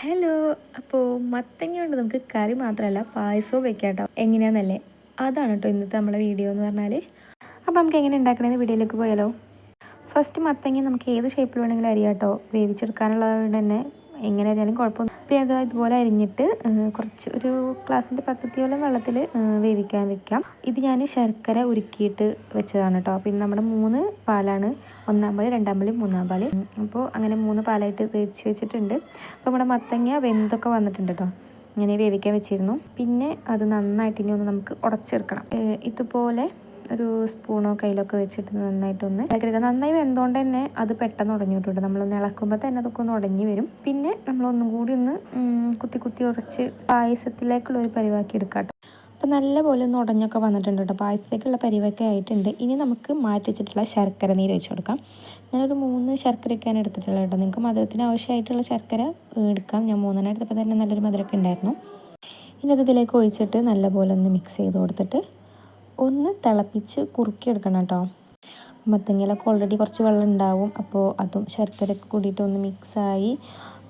Hello അപ്പോൾ മത്തങ്ങ കൊണ്ട് നമുക്ക് കറി മാത്രമല്ല പായസവും വെക്കാം കേട്ടോ എങ്ങനെയാണെന്നല്ലേ അതാണ് കേട്ടോ ഇന്നത്തെ നമ്മുടെ വീഡിയോ എന്ന് പറഞ്ഞാൽ അപ്പോൾ നമുക്ക് എങ്ങനെ ഉണ്ടാക്കണമെന്ന് വീഡിയോയിലേക്ക് പോയാലോ. ഫസ്റ്റ് മത്തങ്ങ നമുക്ക് ഏത് ഷേപ്പിൽ വേണമെങ്കിലും അരിയാട്ടോ കേട്ടോ കൊണ്ട് തന്നെ എങ്ങനെ ആയാലും കുഴപ്പമൊന്നും അപ്പോൾ അത് ഇതുപോലെ അരിഞ്ഞിട്ട് കുറച്ച് ഒരു ഗ്ലാസിന്റെ പോലെ വെള്ളത്തിൽ വേവിക്കാൻ വെക്കാം. ഇത് ഞാൻ ശർക്കര ഉരുക്കിയിട്ട് വെച്ചതാണ് കേട്ടോ. പിന്നെ നമ്മുടെ മൂന്ന് പാലാണ് ഒന്നാം പാൽ രണ്ടാം പാൽ മൂന്നാം പാൽ. അപ്പോൾ അങ്ങനെ മൂന്ന് പാലായിട്ട് തേച്ച് വെച്ചിട്ടുണ്ട്. അപ്പോൾ നമ്മുടെ മത്തങ്ങ വെന്തൊക്കെ വന്നിട്ടുണ്ട് കേട്ടോ. ഇങ്ങനെ വേവിക്കാൻ വെച്ചിരുന്നു. പിന്നെ അത് നന്നായിട്ട് ഇനി ഒന്ന് നമുക്ക് ഉടച്ചെടുക്കണം. ഇതുപോലെ ഒരു സ്പൂണോ കയ്യിലൊക്കെ വെച്ചിട്ട് നന്നായിട്ടൊന്ന് ഇളക്കിയെടുക്കുക. നന്നായി വെന്തുകൊണ്ട് തന്നെ അത് പെട്ടെന്ന് ഉടഞ്ഞു കിട്ടും നമ്മളൊന്ന് ഇളക്കുമ്പോൾ തന്നെ അതൊക്കെ ഒന്ന് ഉടഞ്ഞു വരും. പിന്നെ നമ്മളൊന്നും കൂടി ഒന്ന് കുത്തി കുത്തി ഉറച്ച് പായസത്തിലേക്കുള്ള ഒരു പരിവാക്കി എടുക്കാം കേട്ടോ. അപ്പോൾ നല്ലപോലെ ഒന്ന് ഉടഞ്ഞൊക്കെ വന്നിട്ടുണ്ട് കേട്ടോ. പായസത്തേക്കുള്ള പരിവൊക്കെ ആയിട്ടുണ്ട്. ഇനി നമുക്ക് മാറ്റി വെച്ചിട്ടുള്ള ശർക്കര നീര് വെച്ച് കൊടുക്കാം. ഞാനൊരു മൂന്ന് ശർക്കരയൊക്കെയാണ് എടുത്തിട്ടുള്ളത് കേട്ടോ. നിങ്ങൾക്ക് മധുരത്തിന് ആവശ്യമായിട്ടുള്ള ശർക്കര എടുക്കാം. ഞാൻ മൂന്നെണ്ണം എടുത്തപ്പോൾ തന്നെ നല്ലൊരു മധുരമൊക്കെ ഉണ്ടായിരുന്നു. ഇനി അത് ഇതിലേക്ക് ഒഴിച്ചിട്ട് നല്ലപോലെ ഒന്ന് മിക്സ് ചെയ്ത് കൊടുത്തിട്ട് ഒന്ന് തിളപ്പിച്ച് കുറുക്കിയെടുക്കണം കേട്ടോ. മത്തങ്ങയിലൊക്കെ ഓൾറെഡി കുറച്ച് വെള്ളം ഉണ്ടാവും. അപ്പോൾ അതും ശർക്കരയൊക്കെ കൂടിയിട്ട് ഒന്ന് മിക്സായി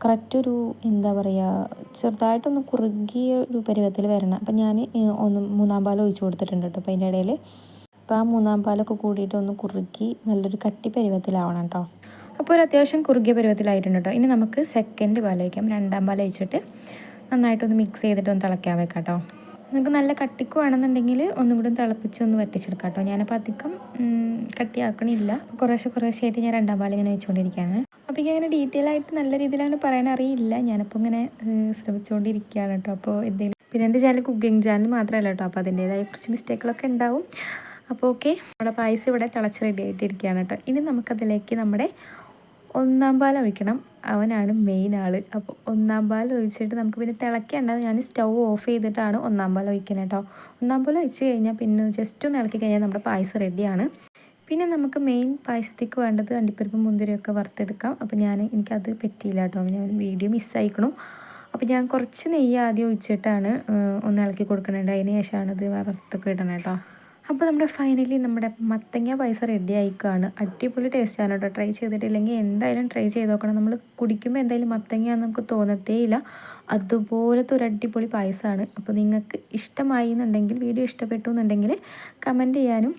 കറക്റ്റ് ഒരു എന്താ പറയുക ചെറുതായിട്ടൊന്ന് കുറുകിയ ഒരു പരുവത്തിൽ വരണം. അപ്പം ഞാൻ ഒന്ന് മൂന്നാം പാൽ ഒഴിച്ചു കൊടുത്തിട്ടുണ്ട് കേട്ടോ. അപ്പോൾ അതിന്റെ ഇടയിൽ അപ്പോൾ ആ മൂന്നാം പാലൊക്കെ കൂടിയിട്ട് ഒന്ന് കുറുക്കി നല്ലൊരു കട്ടി പരുവത്തിലാവണം കേട്ടോ. അപ്പോൾ ഒരു അത്യാവശ്യം കുറുകിയ പരുവത്തിലായിട്ടുണ്ട് കേട്ടോ. ഇനി നമുക്ക് സെക്കൻഡ് പാൽ ഒഴിക്കാം. രണ്ടാം പാൽ ഒഴിച്ചിട്ട് നന്നായിട്ടൊന്ന് മിക്സ് ചെയ്തിട്ട് ഒന്ന് തിളയ്ക്കാൻ വെക്കാം കേട്ടോ. നിങ്ങൾക്ക് നല്ല കട്ടിക്ക് വേണമെന്നുണ്ടെങ്കിൽ ഒന്നും കൂടി തിളപ്പിച്ച് ഒന്ന് വറ്റിച്ചെടുക്കാം കേട്ടോ. ഞാനപ്പോൾ അധികം കട്ടിയാക്കണില്ല. കുറേശ്ശെ കുറേശ്ശെയായിട്ട് ഞാൻ രണ്ടാം പാൽ ഇങ്ങനെ വെച്ചുകൊണ്ടിരിക്കുകയാണ്. അപ്പോൾ ഇങ്ങനെ ഡീറ്റെയിൽ ആയിട്ട് നല്ല രീതിയിലാണ് പറയാൻ അറിയില്ല. ഞാനിപ്പോൾ ഇങ്ങനെ ശ്രമിച്ചുകൊണ്ടിരിക്കുകയാണ് കേട്ടോ. അപ്പോൾ എന്തെങ്കിലും പിന്നെ എന്റെ ചാനൽ കുക്കിംഗ് ചാനൽ മാത്രമല്ല കേട്ടോ. അപ്പോൾ അതിന്റേതായ കുറച്ച് മിസ്റ്റേക്കുകളൊക്കെ ഉണ്ടാവും. അപ്പോൾ ഓക്കെ നമ്മുടെ പായസം ഇവിടെ തിളച്ച് റെഡി ആയിട്ടിരിക്കുകയാണ് കേട്ടോ. ഇനി നമുക്കതിലേക്ക് നമ്മുടെ ഒന്നാം പാൽ ഒഴിക്കണം. അവനാണ് മെയിൻ ആൾ അപ്പോൾ ഒന്നാം പാൽ ഒഴിച്ചിട്ട് നമുക്ക് പിന്നെ തിളക്കേണ്ട. ഞാൻ സ്റ്റൗ ഓഫ് ചെയ്തിട്ടാണ് ഒന്നാം പാൽ ഒഴിക്കുന്നത് കേട്ടോ ഒന്നാം പാൽ ഒഴിച്ച് കഴിഞ്ഞാൽ പിന്നെ ജസ്റ്റ് ഒന്ന് ഇളക്കി കഴിഞ്ഞാൽ നമ്മുടെ പായസം റെഡിയാണ് പിന്നെ നമുക്ക് മെയിൻ പായസത്തേക്ക് വേണ്ടത് അണ്ടിപ്പരിപ്പ് മുന്തിരിയൊക്കെ വറുത്തെടുക്കാം. അപ്പോൾ ഞാൻ എനിക്കത് പറ്റിയില്ല കേട്ടോ ഞാൻ വീഡിയോ മിസ്സായിക്കണു അപ്പോൾ ഞാൻ കുറച്ച് നെയ്യ് ആദ്യം ഒഴിച്ചിട്ടാണ് ഒന്ന് ഇളക്കി കൊടുക്കുന്നുണ്ട് അതിന് ശേഷമാണ് ഇത് വറുത്തൊക്കെ ഇടണം കേട്ടോ അപ്പോൾ നമ്മുടെ ഫൈനലി നമ്മുടെ മത്തങ്ങ പൈസ റെഡി ആയിക്കാണ്. അടിപൊളി ആണ് കേട്ടോ ട്രൈ ചെയ്തിട്ടില്ലെങ്കിൽ എന്തായാലും ട്രൈ ചെയ്ത് നോക്കണം. നമ്മൾ കുടിക്കുമ്പോൾ എന്തായാലും മത്തങ്ങയാണെന്ന് നമുക്ക് തോന്നത്തേയില്ല. അതുപോലത്തെ ഒരു അടിപൊളി പായസമാണ് അപ്പോൾ നിങ്ങൾക്ക് ഇഷ്ടമായി എന്നുണ്ടെങ്കിൽ വീഡിയോ ഇഷ്ടപ്പെട്ടു എന്നുണ്ടെങ്കിൽ കമന്റ് ചെയ്യാനും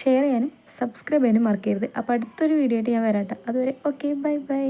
ഷെയർ ചെയ്യാനും സബ്സ്ക്രൈബ് ചെയ്യാനും മറക്കരുത്. അപ്പോൾ അടുത്തൊരു വീഡിയോ ആയിട്ട് ഞാൻ വരാട്ടോ അതുവരെ ഓക്കെ ബൈ ബൈ